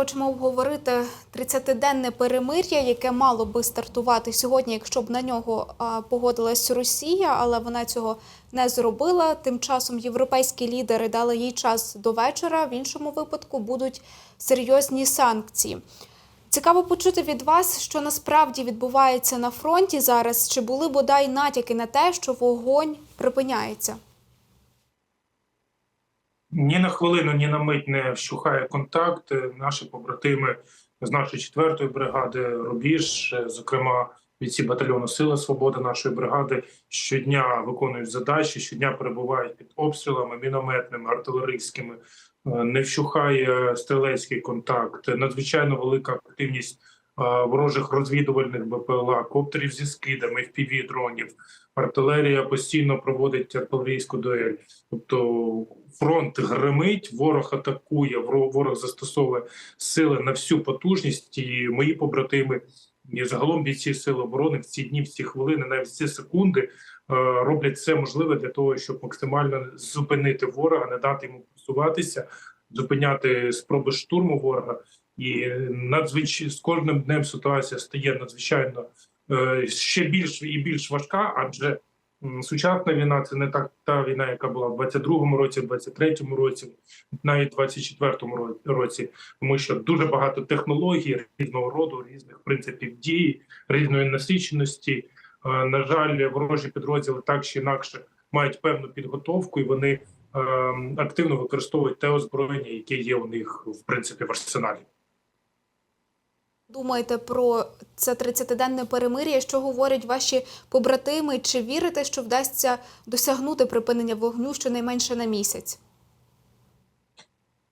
хочемо обговорити 30-денне перемир'я, яке мало би стартувати сьогодні, якщо б на нього погодилась Росія, але вона цього не зробила. Тим часом європейські лідери дали їй час до вечора. В іншому випадку будуть серйозні санкції. Цікаво почути від вас, що насправді відбувається на фронті зараз. Чи були бодай натяки на те, що вогонь припиняється? Ні на хвилину, ні на мить не вщухає контакт. Наші побратими з нашої четвертої бригади Рубіж, зокрема бійці батальйону Сила Свобода нашої бригади, щодня виконують задачі, щодня перебувають під обстрілами мінометними, артилерійськими. Е, Не вщухає стрілецький контакт. Надзвичайно велика активність ворожих розвідувальних БПЛА, коптерів зі скидами, fpv дронів. Артилерія постійно проводить артилерійську дуель. Тобто фронт гримить, ворог атакує, ворог застосовує сили на всю потужність. І мої побратими, і загалом бійці сил оборони в ці дні, в ці хвилини, навіть в ці секунди е, роблять все можливе для того, щоб максимально зупинити ворога, не дати йому просуватися, зупиняти спроби штурму ворога. І надзвичайно з кожним днем ситуація стає надзвичайно е, ще більш і більш важка, адже сучасна війна це не так та війна, яка була в 22-му році, в 23-му році, навіть в 24-му році, тому що дуже багато технологій різного роду, різних принципів дії, різної насиченості. Е, На жаль, ворожі підрозділи так чи інакше мають певну підготовку, і вони е, активно використовують те озброєння, яке є у них в принципі в арсеналі. Думаєте про це 30-денне перемир'я? Що говорять ваші побратими? Чи вірите, що вдасться досягнути припинення вогню щонайменше на місяць?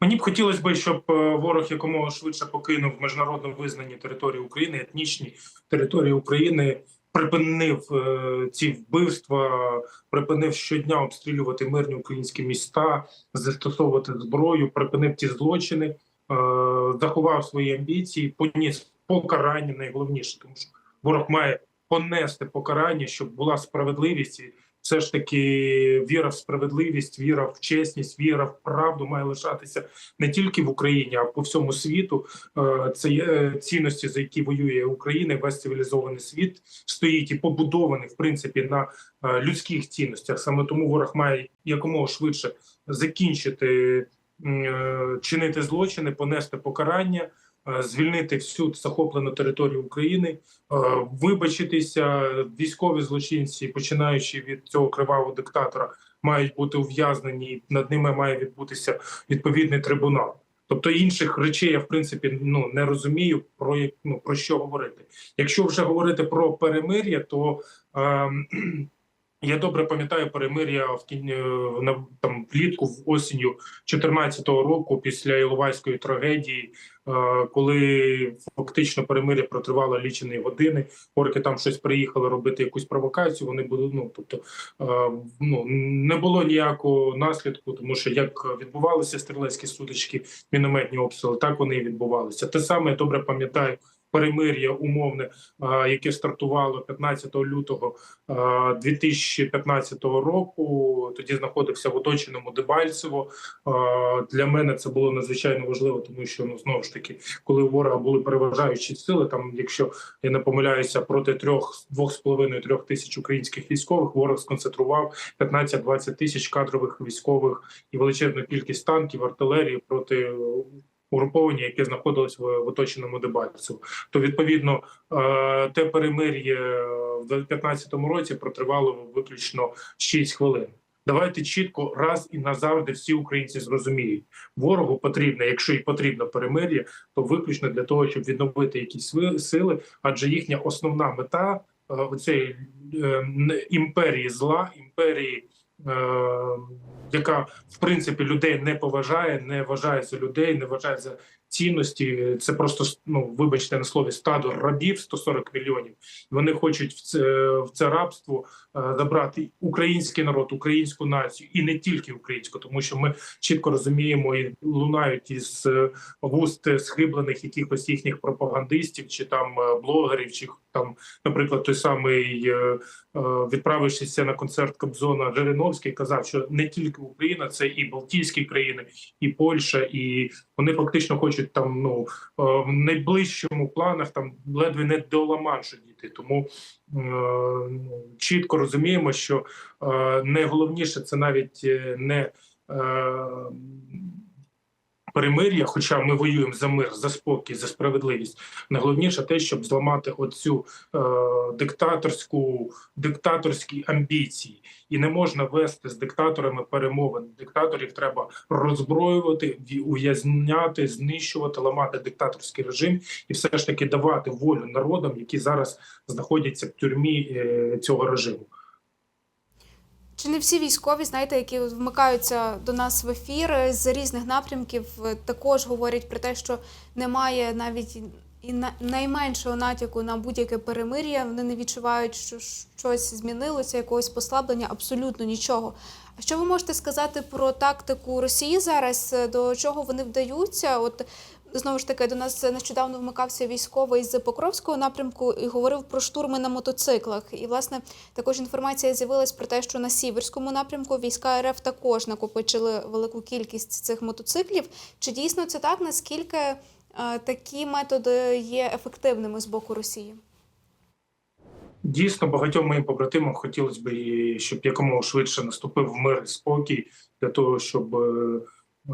Мені б хотілося б, щоб е, ворог якомога швидше покинув міжнародно визнані території України, етнічні території України, припинив е, ці вбивства, припинив щодня обстрілювати мирні українські міста, застосовувати зброю, припинив ті злочини, е, заховав свої амбіції, поніс покарання найголовніше, тому що ворог має понести покарання, щоб була справедливість. І все ж таки віра в справедливість, віра в чесність, віра в правду має лишатися не тільки в Україні, а по всьому світу. Е, Це є е, цінності, за які воює Україна, весь цивілізований світ стоїть і побудований в принципі на е, людських цінностях. Саме тому ворог має якомога швидше закінчити чинити злочини, понести покарання. е, Звільнити всю захоплену територію України, е, вибачитися, військові злочинці, починаючи від цього кривавого диктатора, мають бути ув'язнені. і Над ними має відбутися відповідний трибунал. Тобто інших речей я в принципі ну не розумію про ну, про що говорити. Якщо вже говорити про перемир'я, то ем, я добре пам'ятаю перемир'я в е, на там влітку в осінню 2014 року після Іловайської трагедії, е, коли фактично перемир'я протривало лічені години. Орки там щось приїхали робити якусь провокацію. Вони були ну тобто е, ну не було ніякого наслідку, тому що як відбувалися стрілецькі сутички, мінометні обстріли, так вони і відбувалися. Те саме я добре пам'ятаю. Перемир'я умовне, яке стартувало 15 лютого а, 2015 року. Тоді знаходився в оточеному Дебальцево. Для мене це було надзвичайно важливо, тому що ну знову ж таки, коли у ворога були переважаючі сили, там, якщо я не помиляюся, проти трьох двох з половиною трьох тисяч українських військових ворог сконцентрував 15-20 тисяч кадрових військових і величезну кількість танків, артилерії проти угруповання, яке знаходилось в, в оточеному Дебальцево. То відповідно е, те перемир'я в 2015 році протривало виключно 6 хвилин. Давайте чітко раз і назавжди всі українці зрозуміють. Ворогу потрібно, якщо і потрібно перемир'я, то виключно для того, щоб відновити якісь сили, адже їхня основна мета е, цієї імперії зла, імперії. Яка в принципі людей не поважає, не вважає за людей, не вважає за цінності. Це просто ну вибачте на слові стадо рабів 140 мільйонів. Вони хочуть в це в це рабство е, забрати український народ, українську націю і не тільки українську, тому що ми чітко розуміємо і лунають із е, вуст схиблених якихось їхніх пропагандистів, чи там е, блогерів, чи там, наприклад, той самий відправившися на концерт Кобзона Жириновський, казав, що не тільки тільки Україна, це і Балтійські країни, і Польща, і вони фактично хочуть там ну е, в найближчому планах там ледве не до Ла-Маншу. Тому е, ну, чітко розуміємо, що е, найголовніше це навіть не перемир'я, хоча ми воюємо за мир, за спокій, за справедливість. Найголовніше те, щоб зламати оцю е, диктаторську диктаторські амбіції, і не можна вести з диктаторами перемовин. Диктаторів треба роззброювати, ув'язняти, знищувати, ламати диктаторський режим і все ж таки давати волю народам, які зараз знаходяться в тюрмі е, цього режиму. Чи не всі військові, знаєте, які вмикаються до нас в ефір е, з різних напрямків, е, також говорять про те, що немає навіть і- найменшого натяку на будь-яке перемир'я. Вони не відчувають, що щось змінилося, якогось послаблення, абсолютно нічого. А що ви можете сказати про тактику Росії зараз? Е, До чого вони вдаються? От знову ж таки до нас нещодавно вмикався військовий з Покровського напрямку і говорив про штурми на мотоциклах. І власне також інформація з'явилась про те, що на сіверському напрямку війська РФ також накопичили велику кількість цих мотоциклів. Чи дійсно це так? Наскільки е, такі методи є ефективними з боку Росії? Дійсно, багатьом моїм побратимам хотілося б, щоб якомога швидше наступив мир і спокій для того, щоб е, е,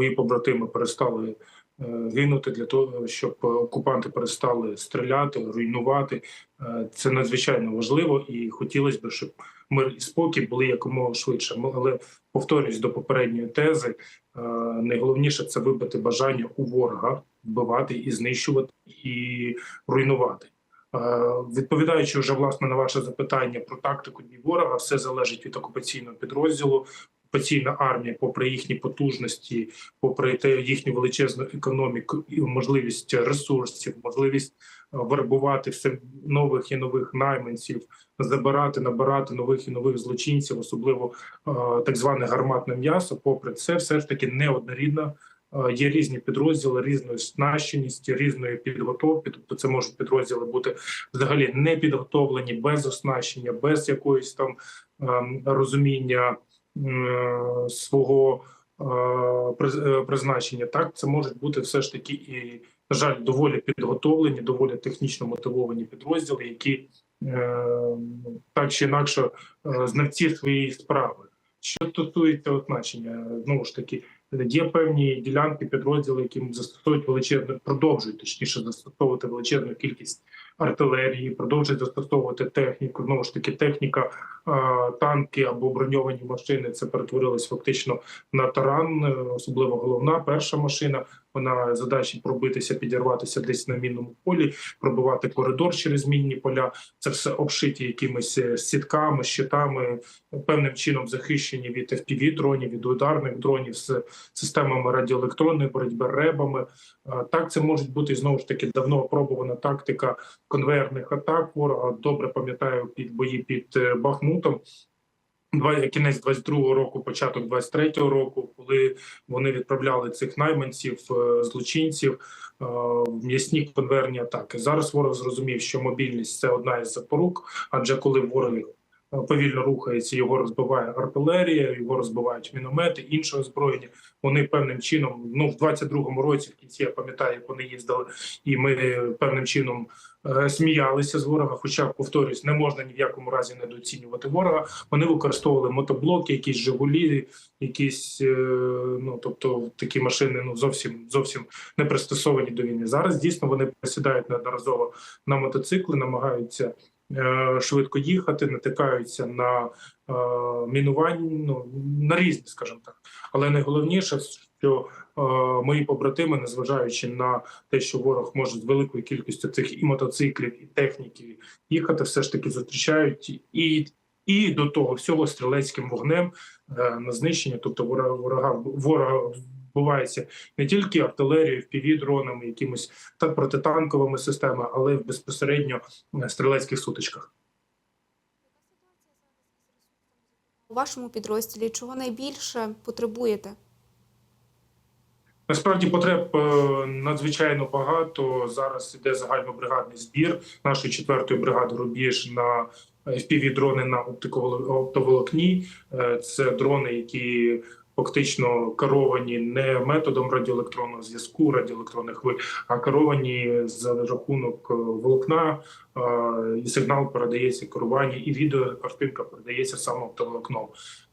мої побратими перестали е, гинути, для того, щоб окупанти перестали стріляти, руйнувати. Е, це надзвичайно важливо, і хотілося б, щоб мир і спокій були якомога швидше. Але повторюсь до попередньої тези. е, Найголовніше це вибити бажання у ворога вбивати і знищувати і руйнувати. Відповідаючи вже власне на ваше запитання про тактику дій ворога, все залежить від окупаційного підрозділу. Окупаційна армія, попри їхні потужності, попри те їхню величезну економіку можливість ресурсів, можливість е, вербувати все нових і нових найманців, забирати, набирати нових і нових злочинців, особливо е, так зване гарматне м'ясо. Попри це, все ж таки неоднорідна Е, Є різні підрозділи, різної снащеності, різної підготовки. Тобто, це можуть підрозділи бути взагалі не підготовлені, без оснащення, без якоїсь там ем, розуміння свого е, е, призначення. Так, це можуть бути все ж таки і на жаль, доволі підготовлені, доволі технічно мотивовані підрозділи, які е, так чи інакше знавці своєї справи. Що стосується означення, знову ж таки, Є певні ділянки, підрозділи, які застосовують величезну, продовжують точніше застосовувати величезну кількість артилерії, продовжують застосовувати техніку. Знову ж таки, техніка, танки або броньовані машини. Це перетворилось фактично на таран, е, особливо головна перша машина. Вона задачі пробитися, підірватися десь на мінному полі, пробивати коридор через мінні поля. Це все обшиті якимись е, сітками, щитами, певним чином захищені від fpv дронів, від ударних дронів з системами радіоелектронної боротьби, ребами. Так, це може бути знову ж таки давно опробувана тактика конвейерних атак. Ворога добре пам'ятаю під бої під е, Бахмутом. Кінець 22-го року, початок 23-го року, коли вони відправляли цих найманців, е, злочинців е, в м'ясні конвейерні атаки. Зараз ворог зрозумів, що мобільність це одна із запорук, адже коли ворог е, повільно рухається, його розбиває артилерія, його розбивають міномети, інше озброєння. Вони певним чином, ну в 22-му році, в кінці я пам'ятаю, як вони їздили, і ми певним чином е, сміялися з ворога. Хоча повторюсь, не можна ні в якому разі недооцінювати ворога. Вони використовували мотоблоки, якісь Жигулі, якісь е, ну тобто такі машини, ну зовсім зовсім не пристосовані до війни. Зараз дійсно вони присідають неодноразово на мотоцикли, намагаються швидко їхати, натикаються на е, мінування, ну на різні, скажімо так. Але найголовніше, що е, мої побратими, незважаючи на те, що ворог може з великою кількістю цих і мотоциклів, і техніки їхати, все ж таки зустрічають і. І до того всього стрілецьким вогнем е, на знищення, тобто ворога ворога ворога вбивається не тільки артилерією, впівдронами, якимось та протитанковими системами, але й безпосередньо е, стрілецьких сутичках. У вашому підрозділі чого найбільше потребуєте? Насправді потреб е, надзвичайно багато. Зараз іде загальнобригадний збір нашої четвертої бригади Рубіж на fpv дрони на оптоволокні. Е, Це дрони, які фактично керовані не методом радіоелектронного зв'язку, радіоелектронних хвиль, а керовані за рахунок е, волокна. е, І сигнал передається керування, і відеокартинка передається саме оптоволокном.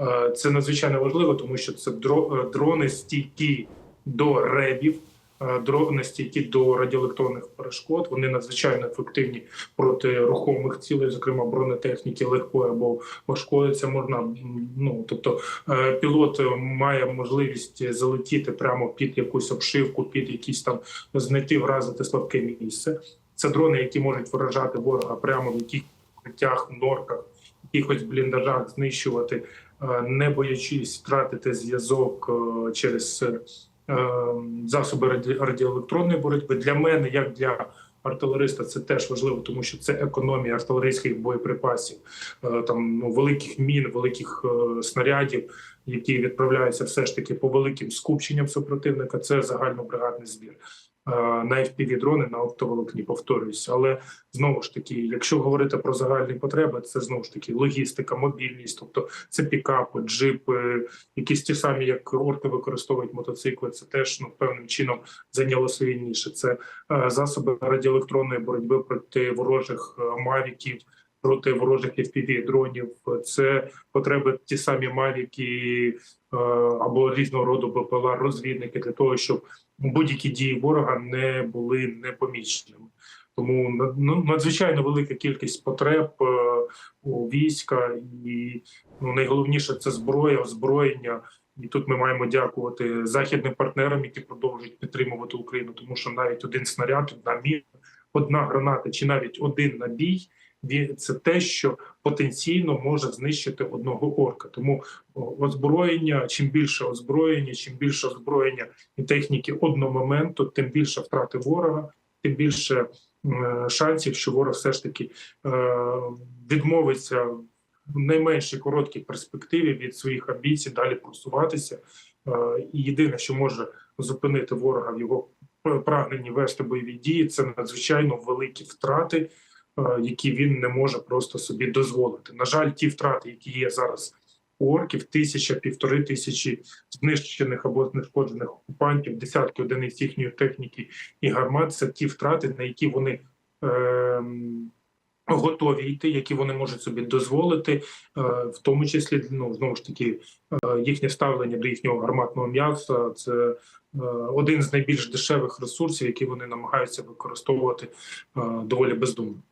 Е, Це надзвичайно важливо, тому що це дро- дрони стійкі до ребів, е, дрони стійкі до радіоелектронних перешкод. Вони надзвичайно ефективні проти рухомих цілей, зокрема бронетехніки легкої або важкої. Це можна ну тобто е, пілот має можливість залетіти прямо під якусь обшивку, під якісь там знайти вразити слабке місце. Це дрони, які можуть вражати ворога прямо в яких норках, якихось бліндажах, знищувати, е, не боячись втратити зв'язок через засоби раді- радіоелектронної боротьби. Для мене, як для артилериста, це теж важливо, тому що це економія артилерійських боєприпасів, е, там ну, великих мін, великих е, снарядів, які відправляються все ж таки по великим скупченням супротивника. Це загальнобригадний збір. Е, На fpv дрони на оптоволокні, повторююсь, але знову ж таки, якщо говорити про загальні потреби, це знову ж таки логістика, мобільність, тобто це пікапи, джипи, якісь ті самі, як орки використовують мотоцикли. Це теж ну певним чином зайняло своє ніше. Це е, засоби радіоелектронної боротьби проти ворожих е, мавіків, проти ворожих fpv дронів. Це потреби ті самі мавіки е, або різного роду БПЛА, розвідники для того, щоб будь-які дії ворога не були непоміченими. Тому ну, надзвичайно велика кількість потреб е, у війська, і ну найголовніше це зброя, озброєння. І тут ми маємо дякувати західним партнерам, які продовжують підтримувати Україну, тому що навіть один снаряд, одна міна, одна граната чи навіть один набій це те, що потенційно може знищити одного орка. Тому озброєння, чим більше озброєння, чим більше озброєння і техніки одного моменту, тим більше втрати ворога, тим більше е, шансів, що ворог все ж таки е, відмовиться в найменшій короткій перспективі від своїх амбіцій далі просуватися. Е, І єдине, що може зупинити ворога в його прагненні вести бойові дії, це надзвичайно великі втрати, е, які він не може просто собі дозволити. На жаль, ті втрати, які є зараз у орків, тисяча, півтори тисячі знищених або знешкоджених окупантів, десятки одиниць їхньої техніки і гармат, це ті втрати, на які вони. ем, Готові йти, які вони можуть собі дозволити, е, в тому числі ну знову ж таки е, їхнє ставлення до їхнього гарматного м'яса. Це е, один з найбільш дешевих ресурсів, які вони намагаються використовувати е, доволі бездумно.